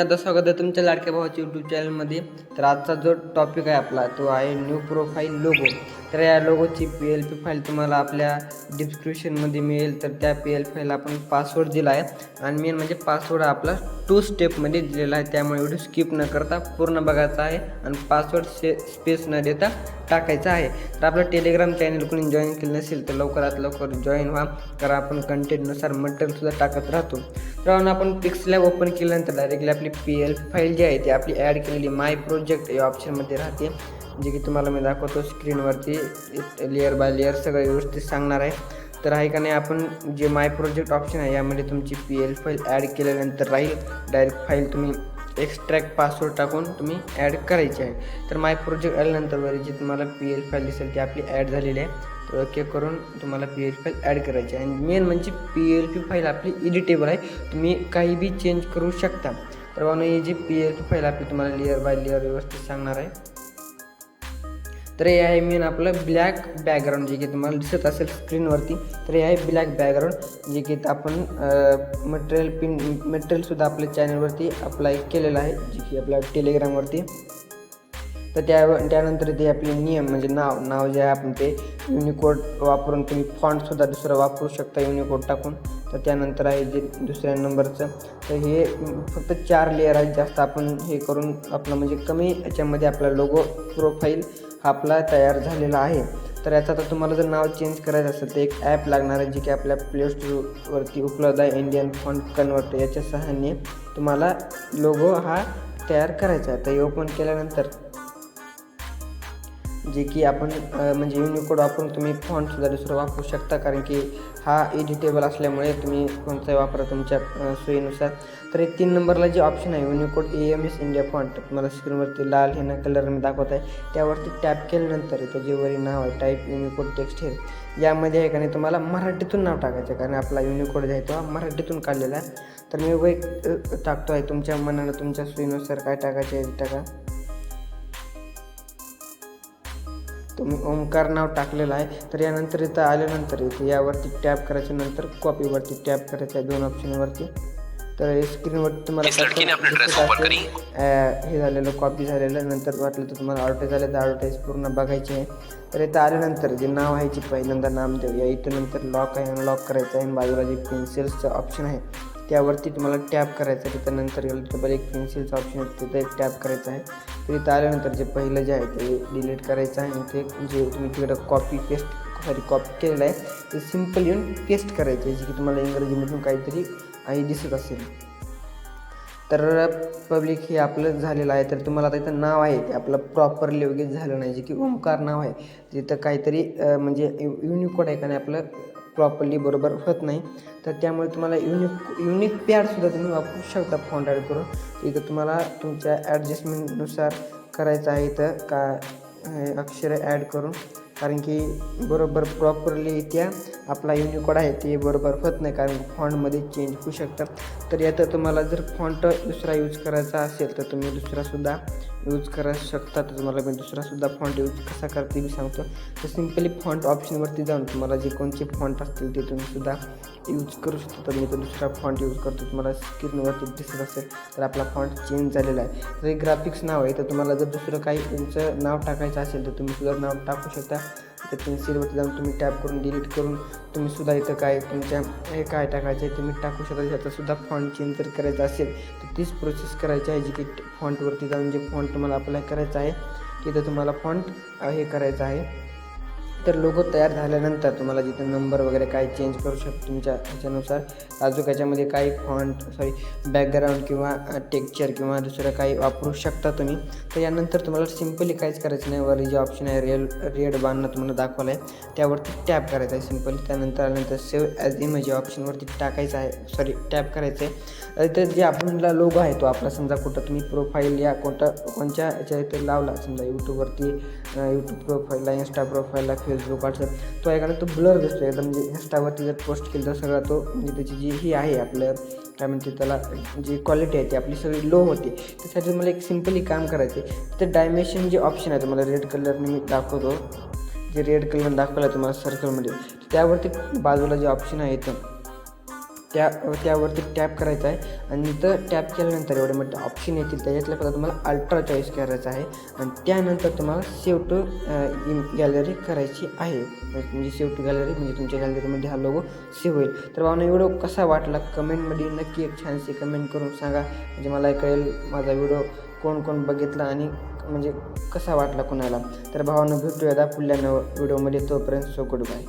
आता स्वागत आहे तुमच्या लाडक्या भावाच्या यूट्यूब चॅनलमध्ये तर आजचा जो टॉपिक आहे आपला तो आहे न्यू प्रोफाईल लोगो तर या लोगोची पी एल पी फाईल तुम्हाला आपल्या डिस्क्रिप्शनमध्ये मिळेल. तर त्या पी एल फाईलला आपण पासवर्ड दिला आहे. आणि मेन म्हणजे पासवर्ड आपला टू स्टेपमध्ये दिलेला आहे. त्यामुळे व्हिडिओ स्किप न करता पूर्ण बघायचा आहे. आणि पासवर्ड से स्पेस न देता टाकायचा आहे. तर आपलं टेलिग्राम चॅनल कोणी जॉईन केलं नसेल तर लवकरात लवकर जॉईन व्हा. कारण आपण कंटेंटनुसार मटेरियलसुद्धा टाकत राहतो. तर आपण पिक्सलॅब ओपन केल्यानंतर डायरेक्टली आपली पी एल फाईल जी आहे ती आपली ॲड केलेली माय प्रोजेक्ट या ऑप्शनमध्ये राहते. जे की तुम्हाला मी दाखवतो स्क्रीनवरती लेअर बाय लेअर सगळं व्यवस्थित सांगणार आहे. तर आहे का नाही आपण जे माय प्रोजेक्ट ऑप्शन आहे यामध्ये तुमची पी एल फाईल ॲड केल्यानंतर राहील. डायरेक्ट फाईल तुम्ही एक्स्ट्रॅक्ट पासवर्ड टाकून तुम्ही ॲड करायची आहे. तर माय प्रोजेक्ट आल्यानंतर वगैरे जी तुम्हाला पी एल फाईल दिसेल ती आपली ॲड झालेली आहे. तर ओके करून तुम्हाला पी एल फाईल ॲड करायची आहे. आणि मेन म्हणजे पी एल पी फाईल आपली एडिटेबल आहे. तुम्ही काही बी चेंज करू शकता. तर बाबा ही जी पी एल फाईल आपली तुम्हाला लेअर बाय लेअर व्यवस्थित सांगणार आहे. तर हे आहे मेन आपलं ब्लॅक बॅकग्राऊंड जे की तुम्हाला दिसत असेल स्क्रीनवरती तर हे आहे ब्लॅक बॅकग्राऊंड जे की आपण मटेरियल पिन मटेरियलसुद्धा आपल्या चॅनलवरती अप्लाय केलेलं आहे जे की आपल्या टेलिग्रामवरती तर त्या त्यानंतर ते आपले नियम म्हणजे नाव नाव जे आहे आपण ते युनिकोड वापरून तुम्ही फॉन्टसुद्धा दुसरं वापरू शकता युनिकोड टाकून. तर त्यानंतर आहे जे दुसऱ्या नंबरचं तर हे फक्त चार लेअर आहेत जास्त आपण हे करून आपलं म्हणजे कमी याच्यामध्ये आपला लोगो प्रोफाईल आपला तयार झालेला आहे. तर याचं आता तुम्हाला जर नाव चेंज करायचं असेल तर एक ॲप लागणार आहे जे की आपल्या प्ले स्टोरवरती उपलब्ध आहे इंडियन फॉन्ट कन्वर्टर याच्या सहाय्याने तुम्हाला लोगो हा तयार करायचा आहे. तर हे ओपन केल्यानंतर जे की आपण म्हणजे युनिकोड वापरून तुम्ही फॉन्टसुद्धा दुसरं वापरू शकता. कारण की हा एडिटेबल असल्यामुळे तुम्ही कोणताही वापरा तुमच्या सोयीनुसार. तर एक तीन नंबरला जे ऑप्शन आहे Unicode A M S India font तुम्हाला स्क्रीनवरती लाल हे मी दाखवत आहे. त्यावरती टॅप केल्यानंतर इथं जे वरी नाव आहे टाईप युनिकोड टेक्स्ट हे यामध्ये आहे का नाही तुम्हाला मराठीतून नाव टाकायचं कारण आपला युनिकोड जे आहे तो मराठीतून काढलेला आहे. तर मी वैक टाकतो आहे तुमच्या मनानं तुमच्या सोयीनुसार काय टाकायचे आहे टाका. तुम्ही ओमकार नाव टाकलेलं आहे. तर यानंतर इथं आल्यानंतर इथे यावरती टॅप करायच्या नंतर कॉपीवरती टॅप करायचं आहे दोन ऑप्शनवरती. तर स्क्रीनवरती तुम्हाला हे झालेलं कॉपी झालेलं. नंतर वाटलं तर तुम्हाला ॲडव्हर्टाईज झालं तर ॲडव्हर्टाईज पूर्ण बघायची आहे. तर इथं आल्यानंतर जे नाव आहे जे पहिल्यांदा नाम देऊ या इथं नंतर लॉक आहे अनलॉक करायचं आहे. बाजूला जे पेन्सिल्सचं ऑप्शन आहे. त्यावरती तुम्हाला टॅप करायचं आहे. तिथं नंतर गेलं तर एक पेन्सिलचं ऑप्शन आहे. तिथं एक टॅप करायचं आहे. तर इथं आल्यानंतर जे पहिलं जे आहे ते डिलीट करायचं आहे. आणि ते जे तुम्ही तिकडं कॉपी पेस्ट सॉरी कॉपी केलेलं आहे ते सिंपल येऊन पेस्ट करायचं आहे जे की तुम्हाला इंग्रजीमधून काहीतरी आई दिसत असेल. तर पब्लिक हे आपलं झालेलं आहे. तर तुम्हाला आता इथं नाव आहे ते आपलं प्रॉपरली वगैरे झालं नाही जे की ओंकार नाव आहे. तिथं काहीतरी म्हणजे युनिकोड आहे का नाही आपलं प्रॉपरली बरोबर होत नाही तर त्यामुळे तुम्हाला युनिक युनिक पॅडसुद्धा तुम्ही वापरू शकता फॉन्ट ॲड करून. इथं तुम्हाला तुमच्या ॲडजस्टमेंटनुसार करायचं आहे तर का अक्षरं ॲड करून. कारण की बरोबर प्रॉपरली त्या आपला युनिकोड आहे ते बरोबर होत नाही कारण फॉन्टमध्ये चेंज होऊ शकतात. तर यात तुम्हाला जर फॉन्ट दुसरा यूज करायचा असेल तर तुम्ही दुसरासुद्धा यूज करा शकता. तर तुम्हाला मी दुसरासुद्धा फॉन्ट यूज कसा करते मी सांगतो. तर सिम्पली फॉन्ट ऑप्शनवरती जाऊन तुम्हाला जे कोणते फॉन्ट असतील ते तुम्ही सुद्धा यूज करू शकता. तर मी तर दुसरा फॉन्ट यूज करतो तुम्हाला स्क्रीनवरती दिसत असेल तर आपला फॉन्ट चेंज झालेला आहे. तर हे ग्राफिक्स नाव आहे. तर तुम्हाला जर दुसरं काही तुमचं नाव टाकायचं असेल तर तुम्ही सुद्धा नाव टाकू शकता. तर पेन्सिलवरती जाऊन तुम्ही टॅप करून डिलीट करून तुम्ही सुद्धा इथं काय तुमच्या हे काय टाकायचं आहे तुम्ही टाकू शकता. त्याचासुद्धा फॉन्ट चेंज जर करायचा असेल तर तीच प्रोसेस करायची आहे जी की फॉन्टवरती जाऊन जे फॉन्ट तुम्हाला अप्लाय करायचा आहे तिथं तुम्हाला फॉन्ट हे करायचं आहे. तर लोगो तयार झाल्यानंतर तुम्हाला जिथं नंबर वगैरे काय चेंज करू शकतो तुमच्या ह्याच्यानुसार अजून याच्यामध्ये काही फॉन्ट सॉरी बॅकग्राऊंड किंवा टेक्चर किंवा दुसरं काही वापरू शकता तुम्ही. तर यानंतर तुम्हाला सिम्पली काहीच करायचं नाही. वर जे ऑप्शन आहे रेल रेड बाणनं तुम्हाला दाखवलं आहे त्यावरती टॅप करायचं आहे सिम्पली त्यानंतर आल्यानंतर सेव्ह ॲज इमेज या ऑप्शनवरती टाकायचं आहे. सॉरी टॅप करायचं आहे तर जे आपला लोगो आहे तो आपला समजा कुठं तुम्ही प्रोफाईल या कोणता कोणत्या याच्या इथे लावला समजा यूट्यूबवरती यूट्यूब प्रोफाईलला इन्स्टा प्रोफाईलला फेसबुक व्हॉट्सअप तो एखादा तो ब्लर दिसतो एकदम म्हणजे इंस्टावरती जर पोस्ट केलं तर सगळा तो म्हणजे त्याची जी ही आहे आपलं काय म्हणते त्याला जी क्वालिटी आहे ती आपली सगळी लो होते. त्यासाठी मला एक सिम्पली काम करायचे तर डायमेन्शन जे ऑप्शन आहे तुम्हाला रेड कलरने मी दाखवतो. जे रेड कलर दाखवलं तुम्हाला सर्कलमध्ये त्यावरती बाजूला जे ऑप्शन आहे तर त्या त्यावरती टॅप करायचं आहे. आणि तर टॅप केल्यानंतर एवढे मोठे ऑप्शन येतील. त्याच्यातल्या पदा तुम्हाला अल्ट्रा चॉईस करायचं आहे. आणि त्यानंतर तुम्हाला सेव टू गॅलरी करायची आहे. म्हणजे सेव टू गॅलरी म्हणजे तुमच्या गॅलरीमध्ये हा लोगो सेव्ह होईल. तर भावना व्हिडिओ कसा वाटला? कमेंटमध्ये नक्की एक छानशी कमेंट करून सांगा. म्हणजे मला कळेल माझा व्हिडिओ कोण कोण बघितला आणि म्हणजे कसा वाटला कोणाला. तर भावानं भेटूया पुढल्या नव व्हिडिओमध्ये तोपर्यंत सो गुड बाय